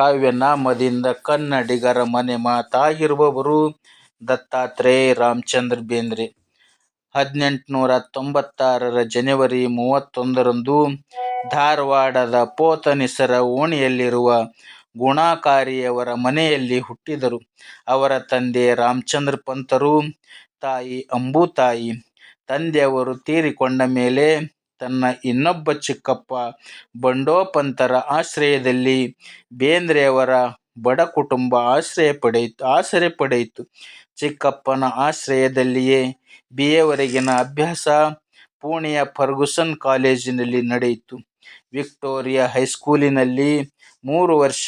ಕಾವ್ಯನಾಮದಿಂದ ಕನ್ನಡಿಗರ ಮನೆ ಮಾತಾಗಿರುವವರು ದತ್ತಾತ್ರೇಯ ರಾಮಚಂದ್ರ ಬೇಂದ್ರೆ. ಹದಿನೆಂಟುನೂರ ತೊಂಬತ್ತಾರರ ಜನವರಿ ಮೂವತ್ತೊಂದರಂದು ಧಾರವಾಡದ ಪೋತನಿಸರ ಓಣಿಯಲ್ಲಿರುವ ಗುಣಾಕಾರಿಯವರ ಮನೆಯಲ್ಲಿ ಹುಟ್ಟಿದರು. ಅವರ ತಂದೆ ರಾಮಚಂದ್ರ ಪಂತರು, ತಾಯಿ ಅಂಬುತಾಯಿ. ತಂದೆಯವರು ತೀರಿಕೊಂಡ ಮೇಲೆ ತನ್ನ ಇನ್ನೊಬ್ಬ ಚಿಕ್ಕಪ್ಪ ಬಂಡೋಪಂತರ ಆಶ್ರಯದಲ್ಲಿ ಬೇಂದ್ರೆಯವರ ಬಡ ಕುಟುಂಬ ಆಶ್ರಯ ಪಡೆಯಿತು. ಆಶ್ರಯ ಪಡೆಯಿತು ಚಿಕ್ಕಪ್ಪನ ಆಶ್ರಯದಲ್ಲಿಯೇ ಬಿ. ಎವರೆಗಿನ ವರೆಗಿನ ಅಭ್ಯಾಸ ಪುಣೆಯ ಫರ್ಗುಸನ್ ಕಾಲೇಜಿನಲ್ಲಿ ನಡೆಯಿತು. ವಿಕ್ಟೋರಿಯಾ ಹೈಸ್ಕೂಲಿನಲ್ಲಿ ಮೂರು ವರ್ಷ,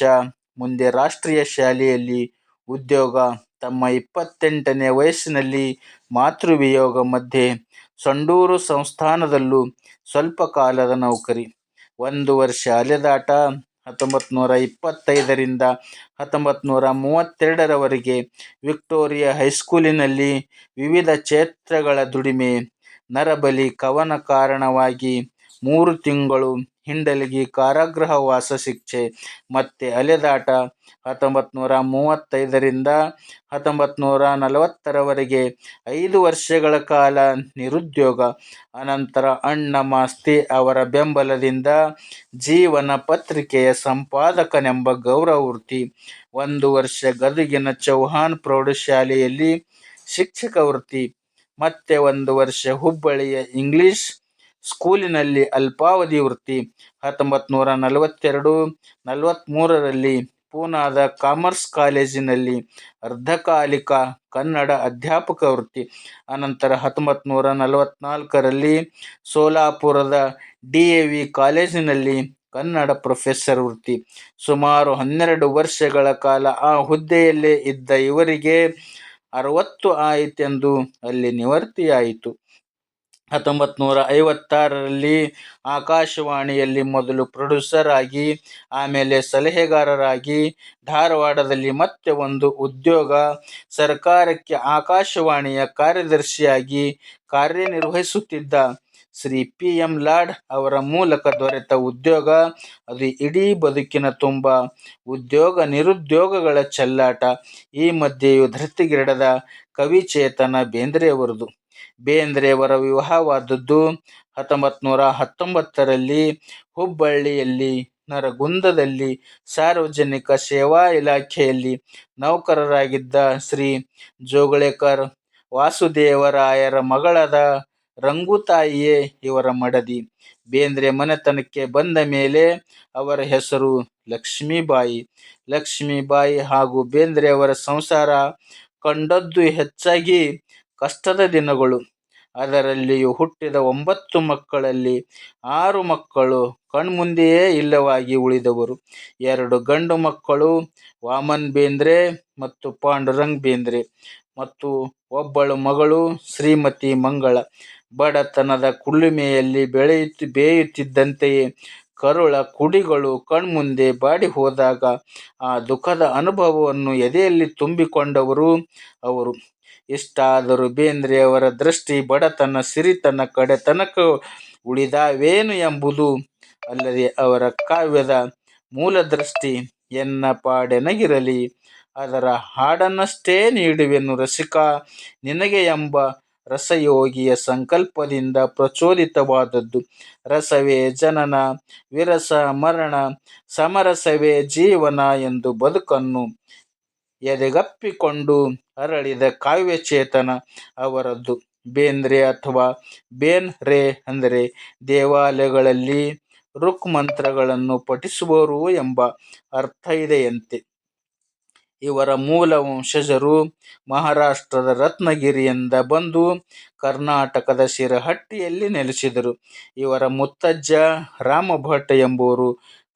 ಮುಂದೆ ರಾಷ್ಟ್ರೀಯ ಶಾಲೆಯಲ್ಲಿ ಉದ್ಯೋಗ. ತಮ್ಮ ಇಪ್ಪತ್ತೆಂಟನೇ ವಯಸ್ಸಿನಲ್ಲಿ ಮಾತೃವಿಯೋಗ ಮಧ್ಯೆ ಸಂಡೂರು ಸಂಸ್ಥಾನದಲ್ಲೂ ಸ್ವಲ್ಪ ಕಾಲದ ನೌಕರಿ. ಒಂದು ವರ್ಷ ಅಲೆದಾಟ. ಹತ್ತೊಂಬತ್ತುನೂರ ಇಪ್ಪತ್ತೈದರಿಂದ ಹತ್ತೊಂಬತ್ತುನೂರ ಮೂವತ್ತೆರಡರವರೆಗೆ ವಿಕ್ಟೋರಿಯಾ ಹೈಸ್ಕೂಲಿನಲ್ಲಿ ವಿವಿಧ ಕ್ಷೇತ್ರಗಳ ದುಡಿಮೆ. ನರಬಲಿ ಕವನ ಕಾರಣವಾಗಿ ಮೂರು ತಿಂಗಳು ಹಿಂಡಲಗಿ ಕಾರಾಗೃಹವಾಸ ಶಿಕ್ಷೆ. ಮತ್ತೆ ಅಲೆದಾಟ. ಹತ್ತೊಂಬತ್ನೂರ ಮೂವತ್ತೈದರಿಂದ ಹತ್ತೊಂಬತ್ನೂರ ನಲವತ್ತರವರೆಗೆ ಐದು ವರ್ಷಗಳ ಕಾಲ ನಿರುದ್ಯೋಗ. ಅನಂತರ ಅಣ್ಣ ಮಾಸ್ತಿ ಅವರ ಬೆಂಬಲದಿಂದ ಜೀವನ ಪತ್ರಿಕೆಯ ಸಂಪಾದಕನೆಂಬ ಗೌರವ ವೃತ್ತಿ. ಒಂದು ವರ್ಷ ಗದಗಿನ ಚೌಹಾನ್ ಪ್ರೌಢಶಾಲೆಯಲ್ಲಿ ಶಿಕ್ಷಕ ವೃತ್ತಿ. ಮತ್ತೆ ಒಂದು ವರ್ಷ ಹುಬ್ಬಳ್ಳಿಯ ಇಂಗ್ಲಿಷ್ ಸ್ಕೂಲಿನಲ್ಲಿ ಅಲ್ಪಾವಧಿ ವೃತ್ತಿ. ಹತ್ತೊಂಬತ್ತುನೂರ ನಲವತ್ತೆರಡು ನಲವತ್ತ್ಮೂರರಲ್ಲಿ ಪೂನಾದ ಕಾಮರ್ಸ್ ಕಾಲೇಜಿನಲ್ಲಿ ಅರ್ಧಕಾಲಿಕ ಕನ್ನಡ ಅಧ್ಯಾಪಕ ವೃತ್ತಿ. ಅನಂತರ ಹತ್ತೊಂಬತ್ತುನೂರ ನಲವತ್ತ್ನಾಲ್ಕರಲ್ಲಿ ಸೋಲಾಪುರದ ಡಿ. ಎ. ವಿ. ಕಾಲೇಜಿನಲ್ಲಿ ಕನ್ನಡ ಪ್ರೊಫೆಸರ್ ವೃತ್ತಿ. ಸುಮಾರು ಹನ್ನೆರಡು ವರ್ಷಗಳ ಕಾಲ ಆ ಹುದ್ದೆಯಲ್ಲೇ ಇದ್ದ ಇವರಿಗೆ ಅರವತ್ತು ಆಯಿತೆಂದು ಅಲ್ಲಿ ನಿವೃತ್ತಿಯಾಯಿತು. ಹತ್ತೊಂಬತ್ತುನೂರ ಐವತ್ತಾರರಲ್ಲಿ ಆಕಾಶವಾಣಿಯಲ್ಲಿ ಮೊದಲು ಪ್ರೊಡ್ಯೂಸರ್ ಆಗಿ, ಆಮೇಲೆ ಸಲಹೆಗಾರರಾಗಿ, ಧಾರವಾಡದಲ್ಲಿ ಮತ್ತೆ ಒಂದು ಉದ್ಯೋಗ. ಸರ್ಕಾರಕ್ಕೆ ಆಕಾಶವಾಣಿಯ ಕಾರ್ಯದರ್ಶಿಯಾಗಿ ಕಾರ್ಯನಿರ್ವಹಿಸುತ್ತಿದ್ದ ಶ್ರೀ ಪಿ. ಎಂ. ಲಾಡ್ ಅವರ ಮೂಲಕ ದೊರೆತ ಉದ್ಯೋಗ. ಅದು ಇಡೀ ಬದುಕಿನ ತುಂಬ ಉದ್ಯೋಗ-ನಿರುದ್ಯೋಗಗಳ ಚೆಲ್ಲಾಟ. ಈ ಮಧ್ಯೆಯೂ ಕವಿ ಕವಿಚೇತನ ಬೇಂದ್ರೆಯವರದು. ಬೇಂದ್ರೆಯವರ ವಿವಾಹವಾದದ್ದು ಹತ್ತೊಂಬತ್ತುನೂರ ಹತ್ತೊಂಬತ್ತರಲ್ಲಿ. ಹುಬ್ಬಳ್ಳಿಯಲ್ಲಿ, ನರಗುಂದದಲ್ಲಿ ಸಾರ್ವಜನಿಕ ಸೇವಾ ಇಲಾಖೆಯಲ್ಲಿ ನೌಕರರಾಗಿದ್ದ ಶ್ರೀ ಜೋಗಳೇಕರ್ ವಾಸುದೇವರಾಯರ ಮಗಳಾದ ರಂಗುತಾಯಿಯೇ ಇವರ ಮಡದಿ. ಬೇಂದ್ರೆ ಮನೆತನಕ್ಕೆ ಬಂದ ಮೇಲೆ ಅವರ ಹೆಸರು ಲಕ್ಷ್ಮೀಬಾಯಿ. ಲಕ್ಷ್ಮೀಬಾಯಿ ಹಾಗೂ ಬೇಂದ್ರೆಯವರ ಸಂಸಾರ ಕಂಡದ್ದು ಹೆಚ್ಚಾಗಿ ಕಷ್ಟದ ದಿನಗಳು. ಅದರಲ್ಲಿಯೂ ಹುಟ್ಟಿದ ಒಂಬತ್ತು ಮಕ್ಕಳಲ್ಲಿ ಆರು ಮಕ್ಕಳು ಕಣ್ಮುಂದೆಯೇ ಇಲ್ಲವಾಗಿ ಉಳಿದವರು. ಎರಡು ಗಂಡು ಮಕ್ಕಳು, ವಾಮನ್ ಬೇಂದ್ರೆ ಮತ್ತು ಪಾಂಡುರಂಗ್ ಬೇಂದ್ರೆ ಮತ್ತು ಒಬ್ಬಳು ಮಗಳು ಶ್ರೀಮತಿ ಮಂಗಳ. ಬಡತನದ ಕುಲುಮೆಯಲ್ಲಿ ಬೇಯುತ್ತಿದ್ದಂತೆಯೇ ಕರುಳ ಕುಡಿಗಳು ಕಣ್ಮುಂದೆ ಬಾಡಿ ಹೋದಾಗ ಆ ದುಃಖದ ಅನುಭವವನ್ನು ಎದೆಯಲ್ಲಿ ತುಂಬಿಕೊಂಡವರು ಅವರು. ಇಷ್ಟಾದರೂ ಬೇಂದ್ರೆಯವರ ದೃಷ್ಟಿ ಬಡತನ, ಸಿರಿತನ ಕಡೆತನಕ ಉಳಿದಾವೇನು ಎಂಬುದು ಅಲ್ಲದೆ ಅವರ ಕಾವ್ಯದ ಮೂಲ ದೃಷ್ಟಿ ಎನ್ನ ಪಾಡೆನಗಿರಲಿ ಅದರ ಹಾಡನ್ನಷ್ಟೇ ನೀಡುವೆನು ರಸಿಕಾ ನಿನಗೆ ಎಂಬ ರಸಯೋಗಿಯ ಸಂಕಲ್ಪದಿಂದ ಪ್ರಚೋದಿತವಾದದ್ದು. ರಸವೇ ಜನನ, ವಿರಸ ಮರಣ, ಸಮರಸವೇ ಜೀವನ ಎಂದು ಬದುಕನ್ನು ಎದೆಗಪ್ಪಿಕೊಂಡು ಅರಳಿದ ಕಾವ್ಯಚೇತನ ಅವರದ್ದು ಬೇಂದ್ರೆ ಅಥವಾ ಬೇನ್ ರೇ ಅಂದರೆ ದೇವಾಲಯಗಳಲ್ಲಿ ಋಕ್ಮಂತ್ರಗಳನ್ನು ಪಠಿಸುವರು ಎಂಬ ಅರ್ಥ ಇದೆಯಂತೆ. ಇವರ ಮೂಲ ವಂಶಜರು ಮಹಾರಾಷ್ಟ್ರದ ರತ್ನಗಿರಿಯಿಂದ ಬಂದು ಕರ್ನಾಟಕದ ಶಿರಹಟ್ಟಿಯಲ್ಲಿ ನೆಲೆಸಿದರು. ಇವರ ಮುತ್ತಜ್ಜ ರಾಮಭಟ್ ಎಂಬುವರು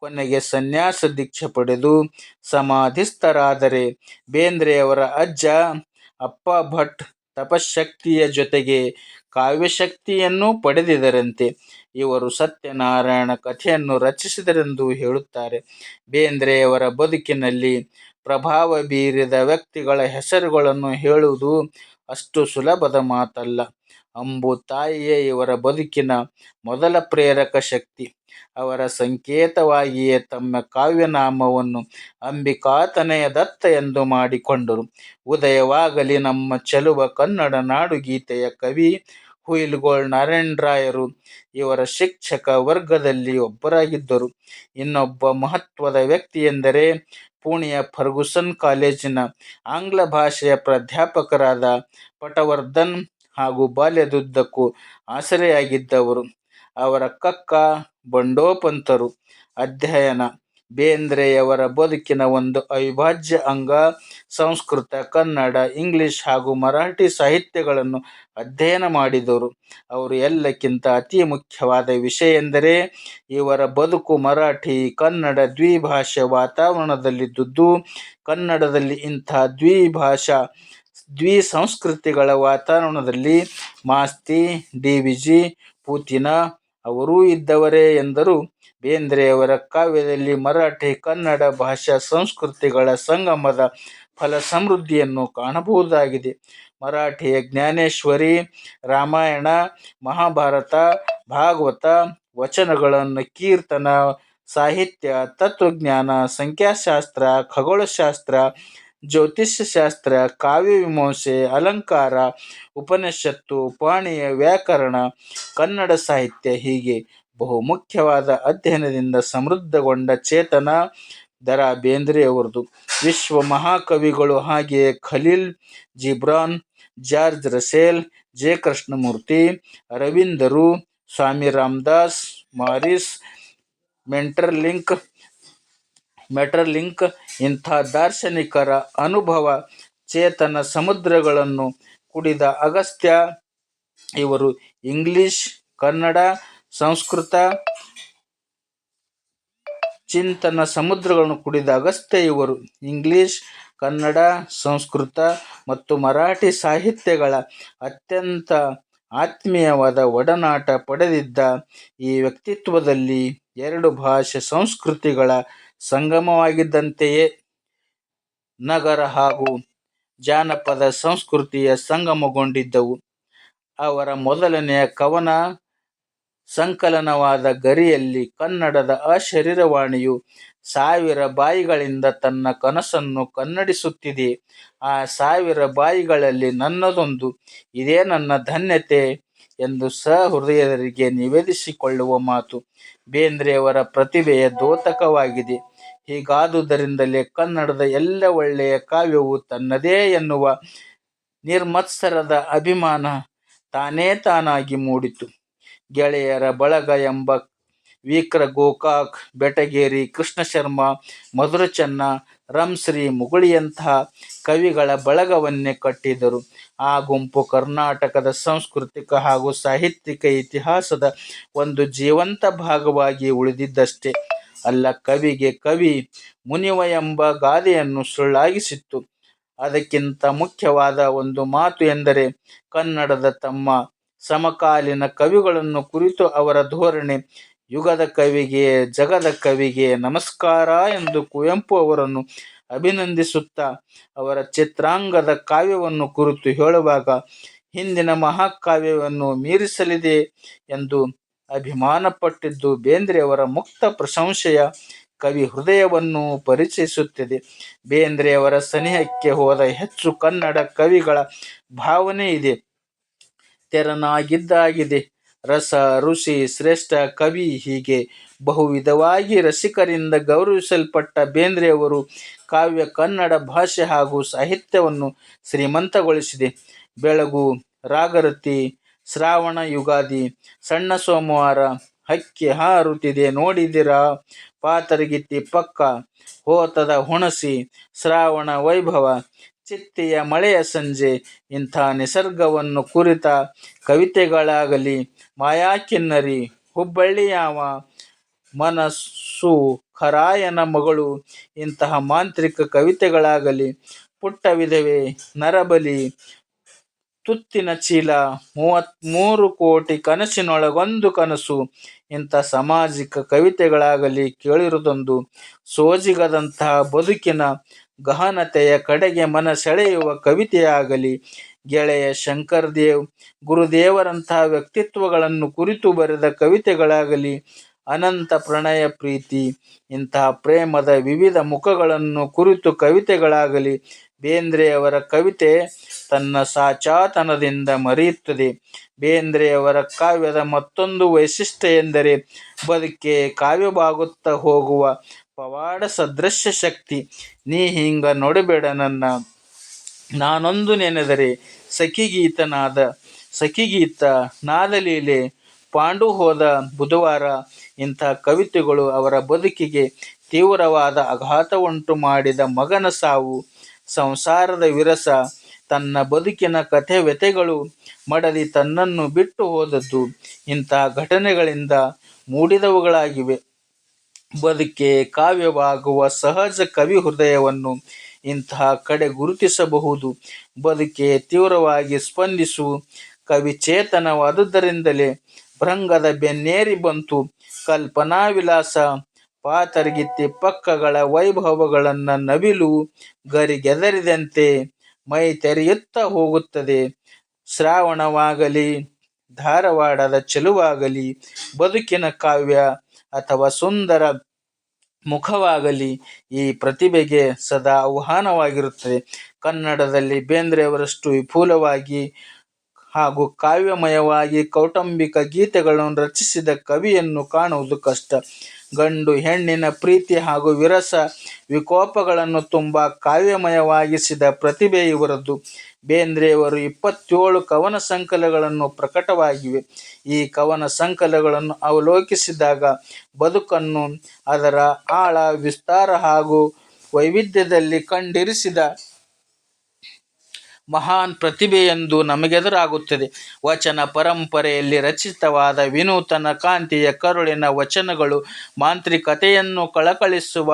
ಕೊನೆಗೆ ಸನ್ಯಾಸ ದೀಕ್ಷೆ ಪಡೆದು ಸಮಾಧಿಸ್ಥರಾದರೆ, ಬೇಂದ್ರೆಯವರ ಅಜ್ಜ ಅಪ್ಪ ಭಟ್ ತಪಶಕ್ತಿಯ ಜೊತೆಗೆ ಕಾವ್ಯಶಕ್ತಿಯನ್ನು ಪಡೆದಿದರಂತೆ ಇವರು ಸತ್ಯನಾರಾಯಣ ಕಥೆಯನ್ನು ರಚಿಸಿದರೆಂದು ಹೇಳುತ್ತಾರೆ. ಬೇಂದ್ರೆಯವರ ಬದುಕಿನಲ್ಲಿ ಪ್ರಭಾವ ಬೀರಿದ ವ್ಯಕ್ತಿಗಳ ಹೆಸರುಗಳನ್ನು ಹೇಳುವುದು ಅಷ್ಟು ಸುಲಭದ ಮಾತಲ್ಲ. ಅಂಬು ತಾಯಿಯೇ ಇವರ ಬದುಕಿನ ಮೊದಲ ಪ್ರೇರಕ ಶಕ್ತಿ. ಅವರ ಸಂಕೇತವಾಗಿಯೇ ತಮ್ಮ ಕಾವ್ಯನಾಮವನ್ನು ಅಂಬಿಕಾತನೆಯ ದತ್ತ ಎಂದು ಮಾಡಿಕೊಂಡರು. ಉದಯವಾಗಲಿ ನಮ್ಮ ಚೆಲುವ ಕನ್ನಡ ನಾಡುಗೀತೆಯ ಕವಿ ಹುಯಿಲ್ಗೋಳ್ ನಾರಾಯಣ ರಾಯರು ಇವರ ಶಿಕ್ಷಕ ವರ್ಗದಲ್ಲಿ ಒಬ್ಬರಾಗಿದ್ದರು. ಇನ್ನೊಬ್ಬ ಮಹತ್ವದ ವ್ಯಕ್ತಿಯೆಂದರೆ ಪುಣೆಯ ಫರ್ಗುಸನ್ ಕಾಲೇಜಿನ ಆಂಗ್ಲ ಭಾಷೆಯ ಪ್ರಾಧ್ಯಾಪಕರಾದ ಪಟವರ್ಧನ್ ಹಾಗೂ ಬಾಲ್ಯದುದ್ದಕ್ಕೂ ಆಸರೆಯಾಗಿದ್ದವರು ಅವರ ಕಕ್ಕ ಬಂಡೋಪಂತರು. ಅಧ್ಯಯನ ಬೇಂದ್ರೆಯವರ ಬದುಕಿನ ಒಂದು ಅವಿಭಾಜ್ಯ ಅಂಗ ಸಂಸ್ಕೃತ, ಕನ್ನಡ, ಇಂಗ್ಲಿಷ್ ಹಾಗೂ ಮರಾಠಿ ಸಾಹಿತ್ಯಗಳನ್ನು ಅಧ್ಯಯನ ಮಾಡಿದರು. ಅವರು ಎಲ್ಲಕ್ಕಿಂತ ಅತಿ ಮುಖ್ಯವಾದ ವಿಷಯ ಎಂದರೆ ಇವರ ಬದುಕು ಮರಾಠಿ, ಕನ್ನಡ ದ್ವಿಭಾಷೆ ವಾತಾವರಣದಲ್ಲಿದ್ದುದು. ಕನ್ನಡದಲ್ಲಿ ಇಂಥ ದ್ವಿಭಾಷಾ, ದ್ವಿ ಸಂಸ್ಕೃತಿಗಳ ವಾತಾವರಣದಲ್ಲಿ ಮಾಸ್ತಿ, ಡಿ. ವಿ. ಜಿ. ಪೂತಿನ ಅವರೂ ಇದ್ದವರೇ ಎಂದರೂ ಬೇಂದ್ರೆಯವರ ಕಾವ್ಯದಲ್ಲಿ ಮರಾಠಿ, ಕನ್ನಡ ಭಾಷಾ ಸಂಸ್ಕೃತಿಗಳ ಸಂಗಮದ ಫಲ ಸಮೃದ್ಧಿಯನ್ನು ಕಾಣಬಹುದಾಗಿದೆ. ಮರಾಠಿಯ ಜ್ಞಾನೇಶ್ವರಿ, ರಾಮಾಯಣ, ಮಹಾಭಾರತ, ಭಾಗವತ ವಚನಗಳನ್ನು, ಕೀರ್ತನ ಸಾಹಿತ್ಯ, ತತ್ವಜ್ಞಾನ, ಸಂಖ್ಯಾಶಾಸ್ತ್ರ, ಖಗೋಳಶಾಸ್ತ್ರ, ಜ್ಯೋತಿಷ್ಯಶಾಸ್ತ್ರ, ಕಾವ್ಯಮೀಮಾಂಸೆ, ಅಲಂಕಾರ, ಉಪನಿಷತ್ತು, ಪಾಣಿಯ ವ್ಯಾಕರಣ, ಕನ್ನಡ ಸಾಹಿತ್ಯ ಹೀಗೆ ಬಹುಮುಖವಾದ ಅಧ್ಯಯನದಿಂದ ಸಮೃದ್ಧಗೊಂಡ ಚೇತನ ದ. ರಾ ಬೇಂದ್ರೆಯವರದು. ವಿಶ್ವ ಮಹಾಕವಿಗಳು ಹಾಗೆಯೇ Khalil Gibran, George Russell, J. Krishnamurti, ಅರವಿಂದರು, Swami Ramdas, Maurice Maeterlinck ಇಂಥ ದಾರ್ಶನಿಕರ ಅನುಭವ ಚೇತನ ಸಮುದ್ರಗಳನ್ನು ಕುಡಿದ ಅಗಸ್ತ್ಯ ಇವರು. ಇಂಗ್ಲಿಷ್, ಕನ್ನಡ, ಸಂಸ್ಕೃತ ಚಿಂತನ ಸಮುದ್ರಗಳನ್ನು ಕುಡಿದ ಅಗಸ್ತ್ಯ ಇವರು. ಇಂಗ್ಲಿಷ್, ಕನ್ನಡ, ಸಂಸ್ಕೃತ ಮತ್ತು ಮರಾಠಿ ಸಾಹಿತ್ಯಗಳ ಅತ್ಯಂತ ಆತ್ಮೀಯವಾದ ಒಡನಾಟ ಪಡೆದಿದ್ದ ಈ ವ್ಯಕ್ತಿತ್ವದಲ್ಲಿ ಎರಡು ಭಾಷೆ ಸಂಸ್ಕೃತಿಗಳ ಸಂಗಮವಾಗಿದ್ದಂತೆಯೇ ನಗರ ಹಾಗೂ ಜಾನಪದ ಸಂಸ್ಕೃತಿಯ ಸಂಗಮಗೊಂಡಿದ್ದವು. ಅವರ ಮೊದಲನೆಯ ಕವನ ಸಂಕಲನವಾದ ಗರಿಯಲ್ಲಿ ಕನ್ನಡದ ಅಶರೀರವಾಣಿಯು ಸಾವಿರ ಬಾಯಿಗಳಿಂದ ತನ್ನ ಕನಸನ್ನು ಕನ್ನಡಿಸುತ್ತಿದೆ. ಆ ಸಾವಿರ ಬಾಯಿಗಳಲ್ಲಿ ನನ್ನದೊಂದು. ಇದೇ ನನ್ನ ಧನ್ಯತೆ ಎಂದು ಸಹೃದಯರಿಗೆ ನಿವೇದಿಸಿಕೊಳ್ಳುವ ಮಾತು ಬೇಂದ್ರೆಯವರ ಪ್ರತಿಭೆಯ ದೋತಕವಾಗಿದೆ ಹೀಗಾದುದರಿಂದಲೇ ಕನ್ನಡದ ಎಲ್ಲ ಒಳ್ಳೆಯ ಕಾವ್ಯವು ತನ್ನದೇ ಎನ್ನುವ ನಿರ್ಮತ್ಸರದ ಅಭಿಮಾನ ತಾನೇ ತಾನಾಗಿ ಮೂಡಿತು. ಗೆಳೆಯರ ಬಳಗ ಎಂಬ ವೀಕ್ರ. ಗೋಕಾಕ್, ಬೆಟಗೇರಿ ಕೃಷ್ಣಶರ್ಮ, ಮಧುರಚನ್ನ, ರಂಶ್ರೀ ಮುಗುಳಿಯಂತಹ ಕವಿಗಳ ಬಳಗವನ್ನೇ ಕಟ್ಟಿದರು. ಆ ಗುಂಪು ಕರ್ನಾಟಕದ ಸಾಂಸ್ಕೃತಿಕ ಹಾಗೂ ಸಾಹಿತ್ಯಿಕ ಇತಿಹಾಸದ ಒಂದು ಜೀವಂತ ಭಾಗವಾಗಿ ಉಳಿದಿದ್ದಷ್ಟೇ ಅಲ್ಲ ಕವಿಗೆ ಕವಿ ಮುನಿವ ಎಂಬ ಗಾದೆಯನ್ನು ಸುಳ್ಳಾಗಿಸಿತ್ತು. ಅದಕ್ಕಿಂತ ಮುಖ್ಯವಾದ ಒಂದು ಮಾತು ಎಂದರೆ ಕನ್ನಡದ ತಮ್ಮ ಸಮಕಾಲೀನ ಕವಿಗಳನ್ನು ಕುರಿತು ಅವರ ಧೋರಣೆ. ಯುಗದ ಕವಿಗೆ, ಜಗದ ಕವಿಗೆ ನಮಸ್ಕಾರ ಎಂದು ಕುವೆಂಪು ಅವರನ್ನು ಅಭಿನಂದಿಸುತ್ತಾ ಅವರ ಚಿತ್ರಾಂಗದ ಕಾವ್ಯವನ್ನು ಕುರಿತು ಹೇಳುವಾಗ ಹಿಂದಿನ ಮಹಾಕಾವ್ಯವನ್ನು ಮೀರಿಸಲಿದೆ ಎಂದು ಅಭಿಮಾನಪಟ್ಟಿದ್ದು ಬೇಂದ್ರೆಯವರ ಮುಕ್ತ ಪ್ರಶಂಸೆಯ ಕವಿ ಹೃದಯವನ್ನು ಪರಿಚಯಿಸುತ್ತದೆ. ಬೇಂದ್ರೆಯವರ ಸನಿಹಕ್ಕೆ ಹೋದ ಹೆಚ್ಚು ಕನ್ನಡ ಕವಿಗಳ ಭಾವನೆ ಇದೇ ತೆರನಾಗಿದ್ದಾಗಿದೆ. ರಸ, ಋಷಿ, ಶ್ರೇಷ್ಠ ಕವಿ ಹೀಗೆ ಬಹುವಿಧವಾಗಿ ರಸಿಕರಿಂದ ಗೌರವಿಸಲ್ಪಟ್ಟ ಬೇಂದ್ರೆಯವರು ಕಾವ್ಯ ಕನ್ನಡ ಭಾಷೆ ಹಾಗೂ ಸಾಹಿತ್ಯವನ್ನು ಶ್ರೀಮಂತಗೊಳಿಸಿದೆ. ಬೆಳಗು, ರಾಗರತಿ, ಶ್ರಾವಣ ಯುಗಾದಿ, ಸಣ್ಣ ಸೋಮವಾರ, ಹಕ್ಕಿ ಹಾರುತ್ತಿದೆ ನೋಡಿದಿರಾ, ಪಾತರಗಿತ್ತಿ ಪಕ್ಕ, ಹೋತದ ಹುಣಸಿ, ಶ್ರಾವಣ ವೈಭವ, ಚಿತ್ತಿಯ ಮಳೆಯ ಸಂಜೆ ಇಂಥ ನಿಸರ್ಗವನ್ನು ಕುರಿತ ಕವಿತೆಗಳಾಗಲಿ, ಮಾಯಾಕಿನ್ನರಿ, ಹುಬ್ಬಳ್ಳಿಯಾವ, ಮನಸೂಖರಾಯನ ಮಗಳು ಇಂತಹ ಮಾಂತ್ರಿಕ ಕವಿತೆಗಳಾಗಲಿ, ಪುಟ್ಟ ವಿಧವೆ, ನರಬಲಿ, ತುತ್ತಿನ ಚೀಲ, ಮೂವತ್ಮೂರು ಕೋಟಿ ಕನಸಿನೊಳಗೊಂದು ಕನಸು ಇಂಥ ಸಾಮಾಜಿಕ ಕವಿತೆಗಳಾಗಲಿ ಕೇಳಿರುವುದೊಂದು ಸೋಜಿಗದಂತಹ ಬದುಕಿನ ಗಹನತೆಯ ಕಡೆಗೆ ಮನ ಸೆಳೆಯುವ ಕವಿತೆಯಾಗಲಿ, ಗೆಳೆಯ ಶಂಕರದೇವ್, ಗುರುದೇವರಂತಹ ವ್ಯಕ್ತಿತ್ವಗಳನ್ನು ಕುರಿತು ಬರೆದ ಕವಿತೆಗಳಾಗಲಿ, ಅನಂತ ಪ್ರಣಯ ಪ್ರೀತಿ ಇಂತಹ ಪ್ರೇಮದ ವಿವಿಧ ಮುಖಗಳನ್ನು ಕುರಿತು ಕವಿತೆಗಳಾಗಲಿ. ಬೇಂದ್ರೆಯವರ ಕವಿತೆ ತನ್ನ ಸಾಚಾತನದಿಂದ ಮರೆಯುತ್ತದೆ. ಬೇಂದ್ರೆಯವರ ಕಾವ್ಯದ ಮತ್ತೊಂದು ವೈಶಿಷ್ಟ್ಯ ಎಂದರೆ ಬದುಕೆ ಕಾವ್ಯವಾಗುತ್ತಾ ಹೋಗುವ ಪವಾಡ ಸದೃಶ್ಯ ಶಕ್ತಿ. ನೀ ಹಿಂಗ ನೋಡಬೇಡ ನನ್ನ. ನಾನೊಂದು ನೆನೆದರೆ ಸಖಿಗೀತನಾದ, ಸಖಿಗೀತ ನಾದಲೀಲೆ ಪಾಂಡು ಹೋದ ಬುಧವಾರ. ಇಂಥ ಕವಿತೆಗಳು ಅವರ ಬದುಕಿಗೆ ತೀವ್ರವಾದ ಆಘಾತವುಂಟು ಮಾಡಿದ ಮಗನ ಸಾವು, ಸಂಸಾರದ ವಿರಸ, ತನ್ನ ಬದುಕಿನ ಕಥೆ ವ್ಯಥೆಗಳು ಮಡದಿ ತನ್ನನ್ನು ಬಿಟ್ಟು ಹೋದದ್ದು. ಇಂಥ ಘಟನೆಗಳಿಂದ ಮೂಡಿದವುಗಳಾಗಿವೆ. ಬದುಕೆ ಕಾವ್ಯವಾಗುವ ಸಹಜ ಕವಿ ಹೃದಯವನ್ನು ಇಂತಹ ಕಡೆ ಗುರುತಿಸಬಹುದು. ಬದುಕೆ ತೀವ್ರವಾಗಿ ಸ್ಪಂದಿಸು. ಕವಿ ಚೇತನವಾದುದರಿಂದಲೇ ಭೃಂಗದ ಬೆನ್ನೇರಿ ಬಂತು. ಕಲ್ಪನಾ ವಿಲಾಸ ಪಾತರಗಿತ್ತಿ ಪಕ್ಕಗಳ ವೈಭವಗಳನ್ನು ನವಿಲು ಗರಿಗೆದರಿದಂತೆ ಮೈ ತೆರೆಯುತ್ತಾ ಹೋಗುತ್ತದೆ. ಶ್ರಾವಣವಾಗಲಿ, ಧಾರವಾಡದ ಚೆಲುವಾಗಲಿ, ಬದುಕಿನ ಕಾವ್ಯ ಅಥವಾ ಸುಂದರ ಮುಖವಾಗಲಿ ಈ ಪ್ರತಿಭೆಗೆ ಸದಾ ಆಹ್ವಾನವಾಗಿರುತ್ತದೆ. ಕನ್ನಡದಲ್ಲಿ ಬೇಂದ್ರೆಯವರಷ್ಟು ವಿಪುಲವಾಗಿ ಹಾಗೂ ಕಾವ್ಯಮಯವಾಗಿ ಕೌಟುಂಬಿಕ ಗೀತೆಗಳನ್ನು ರಚಿಸಿದ ಕವಿಯನ್ನು ಕಾಣುವುದು ಕಷ್ಟ. ಗಂಡು, ಹೆಣ್ಣಿನ ಪ್ರೀತಿ ಹಾಗೂ ವಿರಸ ವಿಕೋಪಗಳನ್ನು ತುಂಬ ಕಾವ್ಯಮಯವಾಗಿಸಿದ ಪ್ರತಿಭೆ ಇವರದ್ದು ಬೇಂದ್ರೆಯವರು ಇಪ್ಪತ್ತೇಳು ಕವನ ಸಂಕಲಗಳನ್ನು ಪ್ರಕಟವಾಗಿವೆ. ಈ ಕವನ ಸಂಕಲಗಳನ್ನು ಅವಲೋಕಿಸಿದಾಗ ಬದುಕನ್ನು ಅದರ ಆಳ, ವಿಸ್ತಾರ ಹಾಗೂ ವೈವಿಧ್ಯದಲ್ಲಿ ಕಂಡಿರಿಸಿದ ಮಹಾನ್ ಪ್ರತಿಭೆಯೆಂದು ನಮಗೆದುರಾಗುತ್ತದೆ. ವಚನ ಪರಂಪರೆಯಲ್ಲಿ ರಚಿತವಾದ ವಿನೂತನ ಕಾಂತಿಯ ಕರುಳಿನ ವಚನಗಳು, ಮಾಂತ್ರಿಕತೆಯನ್ನು ಕಳಕಳಿಸುವ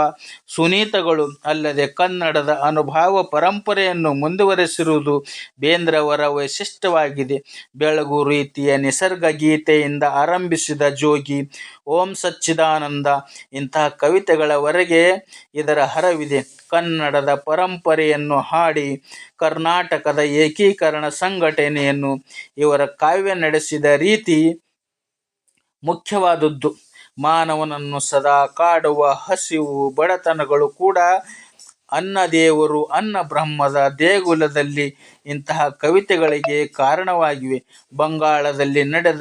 ಸುನೀತಗಳು, ಅಲ್ಲದೆ ಕನ್ನಡದ ಅನುಭಾವ ಪರಂಪರೆಯನ್ನು ಮುಂದುವರೆಸಿರುವುದು ಬೇಂದ್ರವರ ವೈಶಿಷ್ಟ್ಯವಾಗಿದೆ. ಬೆಳಗು ರೀತಿಯ ನಿಸರ್ಗ ಗೀತೆಯಿಂದ ಆರಂಭಿಸಿದ ಜೋಗಿ, ಓಂ ಸಚ್ಚಿದಾನಂದ ಇಂತಹ ಕವಿತೆಗಳವರೆಗೆ ಇದರ ಹರವಿದೆ. ಕನ್ನಡದ ಪರಂಪರೆಯನ್ನು ಹಾಡಿ ಕರ್ನಾಟಕದ ಏಕೀಕರಣ ಸಂಘಟನೆಯನ್ನು ಇವರ ಕಾವ್ಯ ನಡೆಸಿದ ರೀತಿ ಮುಖ್ಯವಾದದ್ದು. ಮಾನವನನ್ನು ಸದಾ ಕಾಡುವ ಹಸಿವು ಬಡತನಗಳು ಕೂಡ ಅನ್ನದೇವರು ಅನ್ನ ಬ್ರಹ್ಮದ ದೇಗುಲದಲ್ಲಿ ಇಂತಹ ಕವಿತೆಗಳಿಗೆ ಕಾರಣವಾಗಿವೆ. ಬಂಗಾಳದಲ್ಲಿ ನಡೆದ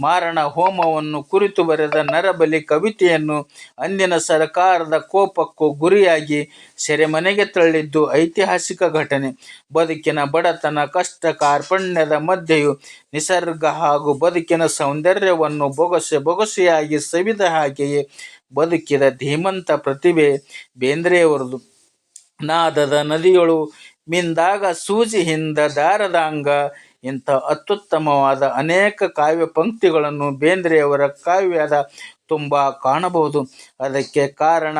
ಮಾರಣ ಹೋಮವನ್ನು ಕುರಿತು ಬರೆದ ನರಬಲಿ ಕವಿತೆಯನ್ನು ಅಂದಿನ ಸರ್ಕಾರದ ಕೋಪಕ್ಕೂ ಗುರಿಯಾಗಿ ಸೆರೆಮನೆಗೆ ತಳ್ಳಿದ್ದು ಐತಿಹಾಸಿಕ ಘಟನೆ. ಬದುಕಿನ ಬಡತನ, ಕಷ್ಟ, ಕಾರ್ಪಣ್ಯದ ಮಧ್ಯೆಯು ನಿಸರ್ಗ ಹಾಗೂ ಬದುಕಿನ ಸೌಂದರ್ಯವನ್ನು ಬೊಗಸೆ ಬೊಗಸೆಯಾಗಿ ಸವಿದ ಹಾಗೆಯೇ ಬದುಕಿದ ಧೀಮಂತ ಪ್ರತಿಭೆ ಬೇಂದ್ರೆಯವರದು. ನಾದದ ನದಿಯೊಳು ಮಿಂದಾಗ ಸೂಜಿ ಹಿಂದ ದಾರದಾಂಗ. ಇಂಥ ಅತ್ಯುತ್ತಮವಾದ ಅನೇಕ ಕಾವ್ಯ ಪಂಕ್ತಿಗಳನ್ನು ಬೇಂದ್ರೆಯವರ ಕಾವ್ಯದ ತುಂಬ ಕಾಣಬಹುದು. ಅದಕ್ಕೆ ಕಾರಣ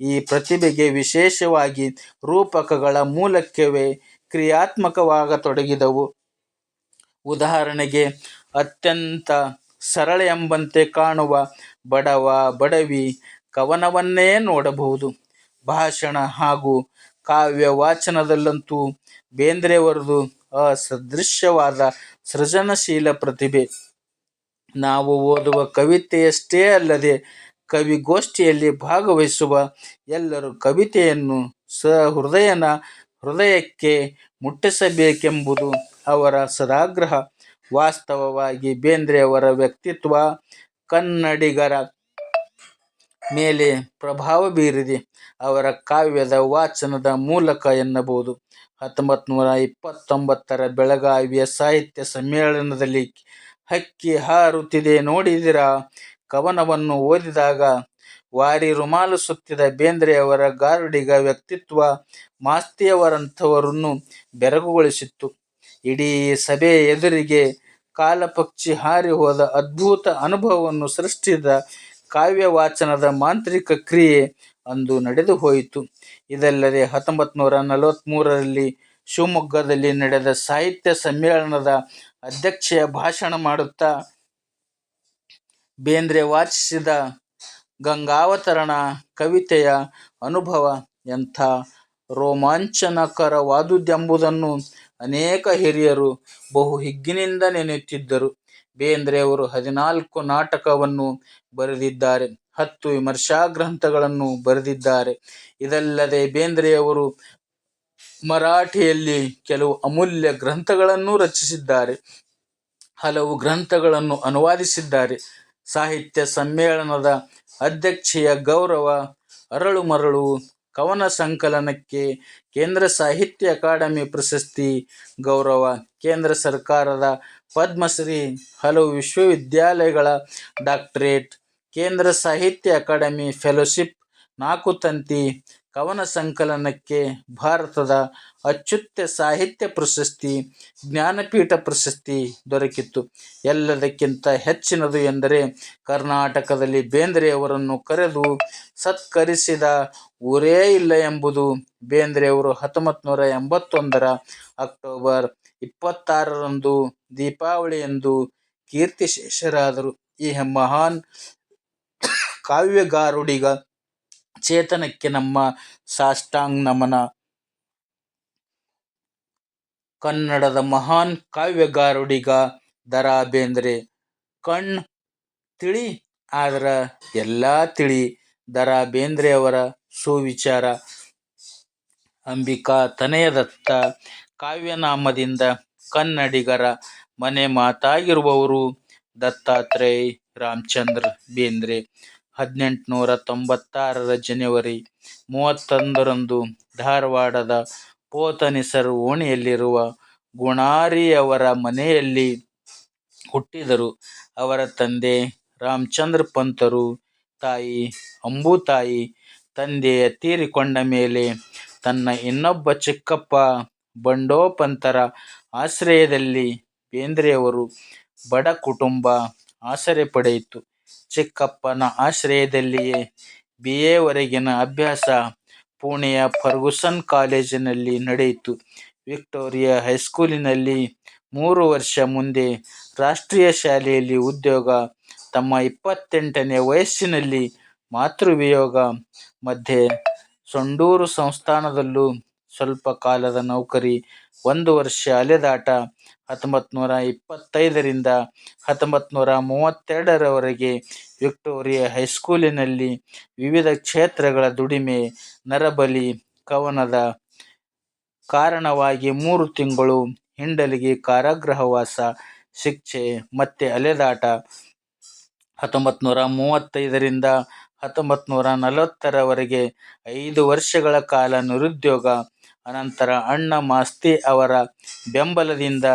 ಈ ಪ್ರತಿಭೆಗೆ ವಿಶೇಷವಾಗಿ ರೂಪಕಗಳ ಮೂಲಕವೇ ಕ್ರಿಯಾತ್ಮಕವಾಗತೊಡಗಿದವು. ಉದಾಹರಣೆಗೆ, ಅತ್ಯಂತ ಸರಳ ಎಂಬಂತೆ ಕಾಣುವ ಬಡವ ಬಡವಿ ಕವನವನ್ನೇ ನೋಡಬಹುದು. ಭಾಷಣ ಹಾಗೂ ಕಾವ್ಯ ವಾಚನದಲ್ಲಂತೂ ಬೇಂದ್ರೆಯವರದು ಅಸದೃಶ್ಯವಾದ ಸೃಜನಶೀಲ ಪ್ರತಿಭೆ. ನಾವು ಓದುವ ಕವಿತೆಯಷ್ಟೇ ಅಲ್ಲದೆ ಕವಿಗೋಷ್ಠಿಯಲ್ಲಿ ಭಾಗವಹಿಸುವ ಎಲ್ಲರೂ ಕವಿತೆಯನ್ನು ಸಹೃದಯನ ಹೃದಯಕ್ಕೆ ಮುಟ್ಟಿಸಬೇಕೆಂಬುದು ಅವರ ಸದಾಗ್ರಹ ವಾಸ್ತವವಾಗಿ ಬೇಂದ್ರೆಯವರ ವ್ಯಕ್ತಿತ್ವ ಕನ್ನಡಿಗರ ಮೇಲೆ ಪ್ರಭಾವ ಬೀರಿದೆ. ಅವರ ಕಾವ್ಯದ ವಾಚನದ ಮೂಲಕ ಎನ್ನಬಹುದು. ಹತ್ತೊಂಬತ್ತು ನೂರ ಇಪ್ಪತ್ತೊಂಬತ್ತರ ಬೆಳಗಾವಿಯ ಸಾಹಿತ್ಯ ಸಮ್ಮೇಳನದಲ್ಲಿ ಹಕ್ಕಿ ಹಾರುತ್ತಿದೆ ನೋಡಿದಿರ? ಕವನವನ್ನು ಓದಿದಾಗ ವಾರಿ ರುಮಾಲು ಸುತ್ತಿದ ಬೇಂದ್ರೆಯವರ ಗಾರುಡಿಗ ವ್ಯಕ್ತಿತ್ವ ಮಾಸ್ತಿಯವರಂಥವರನ್ನು ಬೆರಗುಗೊಳಿಸಿತ್ತು. ಇಡೀ ಸಭೆ ಎದುರಿಗೆ ಕಾಲಪಕ್ಷಿ ಹಾರಿ ಹೋದ ಅದ್ಭುತ ಅನುಭವವನ್ನು ಸೃಷ್ಟಿಸಿದ ಕಾವ್ಯ ವಾಚನದ ಮಾಂತ್ರಿಕ ಕ್ರಿಯೆ ಅಂದು ನಡೆದು ಹೋಯಿತು. ಇದಲ್ಲದೆ ಹತ್ತೊಂಬತ್ತು ನೂರ ನಲವತ್ತ್ಮೂರರಲ್ಲಿ ಶಿವಮೊಗ್ಗದಲ್ಲಿ ನಡೆದ ಸಾಹಿತ್ಯ ಸಮ್ಮೇಳನದ ಅಧ್ಯಕ್ಷೆಯ ಭಾಷಣ ಮಾಡುತ್ತಾ ಬೇಂದ್ರೆ ವಾಚಿಸಿದ ಗಂಗಾವತರಣ ಕವಿತೆಯ ಅನುಭವ ಎಂಥ ರೋಮಾಂಚನಕರವಾದುದೆಂಬುದನ್ನು ಅನೇಕ ಹಿರಿಯರು ಬಹು ಹಿಗ್ಗಿನಿಂದ ನೆನೆಯುತ್ತಿದ್ದರು. ಬೇಂದ್ರೆಯವರು ಹದಿನಾಲ್ಕು ನಾಟಕವನ್ನು ಬರೆದಿದ್ದಾರೆ, ಹತ್ತು ವಿಮರ್ಶಾ ಗ್ರಂಥಗಳನ್ನು ಬರೆದಿದ್ದಾರೆ. ಇದಲ್ಲದೆ ಬೇಂದ್ರೆಯವರು ಮರಾಠಿಯಲ್ಲಿ ಕೆಲವು ಅಮೂಲ್ಯ ಗ್ರಂಥಗಳನ್ನು ರಚಿಸಿದ್ದಾರೆ. ಹಲವು ಗ್ರಂಥಗಳನ್ನು ಅನುವಾದಿಸಿದ್ದಾರೆ. ಸಾಹಿತ್ಯ ಸಮ್ಮೇಳನದ ಅಧ್ಯಕ್ಷೀಯ ಗೌರವ ಅರಳು ಮರಳು ಕವನ ಸಂಕಲನಕ್ಕೆ ಕೇಂದ್ರ ಸಾಹಿತ್ಯ ಅಕಾಡೆಮಿ ಪ್ರಶಸ್ತಿ ಗೌರವ ಕೇಂದ್ರ ಸರ್ಕಾರದ ಪದ್ಮಶ್ರೀ, ಹಲವು ವಿಶ್ವವಿದ್ಯಾಲಯಗಳ ಡಾಕ್ಟರೇಟ್, ಕೇಂದ್ರ ಸಾಹಿತ್ಯ ಅಕಾಡೆಮಿ ಫೆಲೋಶಿಪ್, ನಾಲ್ಕು ತಂತಿ ಕವನ ಸಂಕಲನಕ್ಕೆ ಭಾರತದ ಅತ್ಯುತ್ತ ಸಾಹಿತ್ಯ ಪ್ರಶಸ್ತಿ, ಜ್ಞಾನಪೀಠ ಪ್ರಶಸ್ತಿ ದೊರಕಿತ್ತು. ಎಲ್ಲದಕ್ಕಿಂತ ಹೆಚ್ಚಿನದು ಎಂದರೆ ಕರ್ನಾಟಕದಲ್ಲಿ ಬೇಂದ್ರೆಯವರನ್ನು ಕರೆದು ಸತ್ಕರಿಸಿದ ಊರೇ ಇಲ್ಲ ಎಂಬುದು ಬೇಂದ್ರೆಯವರು ಹತ್ತೊಂಬತ್ತು ನೂರ ಎಂಬತ್ತೊಂದರ ಅಕ್ಟೋಬರ್ ಇಪ್ಪತ್ತಾರರಂದು ದೀಪಾವಳಿಯಂದು ಕೀರ್ತಿಶೇಷರಾದರು. ಈ ಮಹಾನ್ ಕಾವ್ಯಗಾರುಡಿಗ ಚೇತನಕ್ಕೆ ನಮ್ಮ ಸಾಷ್ಟಾಂಗ ನಮನ. ಕನ್ನಡದ ಮಹಾನ್ ಕಾವ್ಯಗಾರುಡಿಗ ದ ರಾ ಬೇಂದ್ರೆ, ಕಣ್ ತಿಳಿ, ಆದ್ರ ಎಲ್ಲಾ ತಿಳಿ ದ ರಾ ಬೇಂದ್ರೆಯವರ ಸುವಿಚಾರ. ಅಂಬಿಕಾ ತನಯದತ್ತ ಕಾವ್ಯನಾಮದಿಂದ ಕನ್ನಡಿಗರ ಮನೆ ಮಾತಾಗಿರುವವರು ದತ್ತಾತ್ರೇಯ ರಾಮಚಂದ್ರ ಬೇಂದ್ರೆ. ಹದಿನೆಂಟುನೂರ ತೊಂಬತ್ತಾರರ ಜನವರಿ ಮೂವತ್ತೊಂದರಂದು ಧಾರವಾಡದ ಪೋತನಿಸರ್ ಓಣಿಯಲ್ಲಿರುವ ಗುಣಾರಿಯವರ ಮನೆಯಲ್ಲಿ ಹುಟ್ಟಿದರು. ಅವರ ತಂದೆ ರಾಮಚಂದ್ರ ಪಂತರು, ತಾಯಿ ಅಂಬುತಾಯಿ, ತಂದೆಯ ತೀರಿಕೊಂಡ ಮೇಲೆ ತನ್ನ ಇನ್ನೊಬ್ಬ ಚಿಕ್ಕಪ್ಪ ಬಂಡೋಪಂತರ ಆಶ್ರಯದಲ್ಲಿ ಬೇಂದ್ರೆಯವರು ಬಡ ಕುಟುಂಬ ಆಸರೆ ಪಡೆಯಿತು. ಚಿಕ್ಕಪ್ಪನ ಆಶ್ರಯದಲ್ಲಿಯೇ ಬಿ ಎವರೆಗಿನ ವರೆಗಿನ ಅಭ್ಯಾಸ ಪುಣೆಯ ಫರ್ಗುಸನ್ ಕಾಲೇಜಿನಲ್ಲಿ ನಡೆಯಿತು. ವಿಕ್ಟೋರಿಯಾ ಹೈಸ್ಕೂಲಿನಲ್ಲಿ ಮೂರು ವರ್ಷ ಮುಂದೆ ರಾಷ್ಟ್ರೀಯ ಶಾಲೆಯಲ್ಲಿ ಉದ್ಯೋಗ, ತಮ್ಮ ಇಪ್ಪತ್ತೆಂಟನೇ ವಯಸ್ಸಿನಲ್ಲಿ ಮಾತೃವಿಯೋಗ, ಮಧ್ಯೆ ಸೊಂಡೂರು ಸಂಸ್ಥಾನದಲ್ಲೂ ಸ್ವಲ್ಪ ಕಾಲದ ನೌಕರಿ, ಒಂದು ವರ್ಷ ಅಲೆದಾಟ ಹತ್ತೊಂಬತ್ತು ನೂರ ಇಪ್ಪತ್ತೈದರಿಂದ ಹತ್ತೊಂಬತ್ತು ನೂರ ಮೂವತ್ತೆರಡರವರೆಗೆ ವಿಕ್ಟೋರಿಯಾ ಹೈಸ್ಕೂಲಿನಲ್ಲಿ ವಿವಿಧ ಕ್ಷೇತ್ರಗಳ ದುಡಿಮೆ, ನರಬಲಿ, ಕವನದ ಕಾರಣವಾಗಿ ಮೂರು ತಿಂಗಳು ಹಿಂಡಲಿಗೆ ಕಾರಾಗೃಹವಾಸ, ಶಿಕ್ಷೆ ಮತ್ತೆ ಅಲೆದಾಟ. ಹತ್ತೊಂಬತ್ತು ನೂರ ಮೂವತ್ತೈದರಿಂದ ಹತ್ತೊಂಬತ್ತು ನೂರ ನಲವತ್ತರವರೆಗೆ ಐದು ವರ್ಷಗಳ ಕಾಲ ನಿರುದ್ಯೋಗ ಅನಂತರ ಅಣ್ಣ ಮಾಸ್ತಿ ಅವರ ಬೆಂಬಲದಿಂದ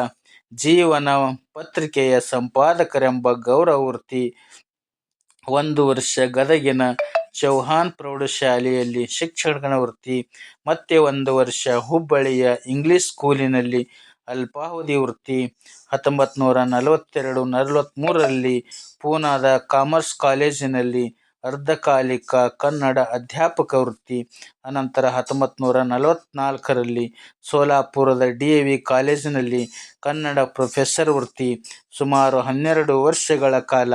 ಜೀವನ ಪತ್ರಿಕೆಯ ಸಂಪಾದಕರೆಂಬ ಗೌರವ ವೃತ್ತಿ ಒಂದು ವರ್ಷ ಗದಗಿನ ಚೌಹಾನ್ ಪ್ರೌಢಶಾಲೆಯಲ್ಲಿ ಶಿಕ್ಷಕನ ವೃತ್ತಿ, ಮತ್ತೆ ಒಂದು ವರ್ಷ ಹುಬ್ಬಳ್ಳಿಯ ಇಂಗ್ಲಿಷ್ ಸ್ಕೂಲಿನಲ್ಲಿ ಅಲ್ಪಾವಧಿ ವೃತ್ತಿ ಹತ್ತೊಂಬತ್ತು ನೂರ ನಲವತ್ತೆರಡು ನಲವತ್ತ್ಮೂರರಲ್ಲಿ ಪೂನಾದ ಕಾಮರ್ಸ್ ಕಾಲೇಜಿನಲ್ಲಿ ಅರ್ಧಕಾಲಿಕ ಕನ್ನಡ ಅಧ್ಯಾಪಕ ವೃತ್ತಿ, ಅನಂತರ ಹತ್ತೊಂಬತ್ತು ನೂರ ನಲವತ್ತ್ನಾಲ್ಕರಲ್ಲಿ ಸೋಲಾಪುರದ ಡಿ ಎ ವಿ ಕಾಲೇಜಿನಲ್ಲಿ ಕನ್ನಡ ಪ್ರೊಫೆಸರ್ ವೃತ್ತಿ. ಸುಮಾರು ಹನ್ನೆರಡು ವರ್ಷಗಳ ಕಾಲ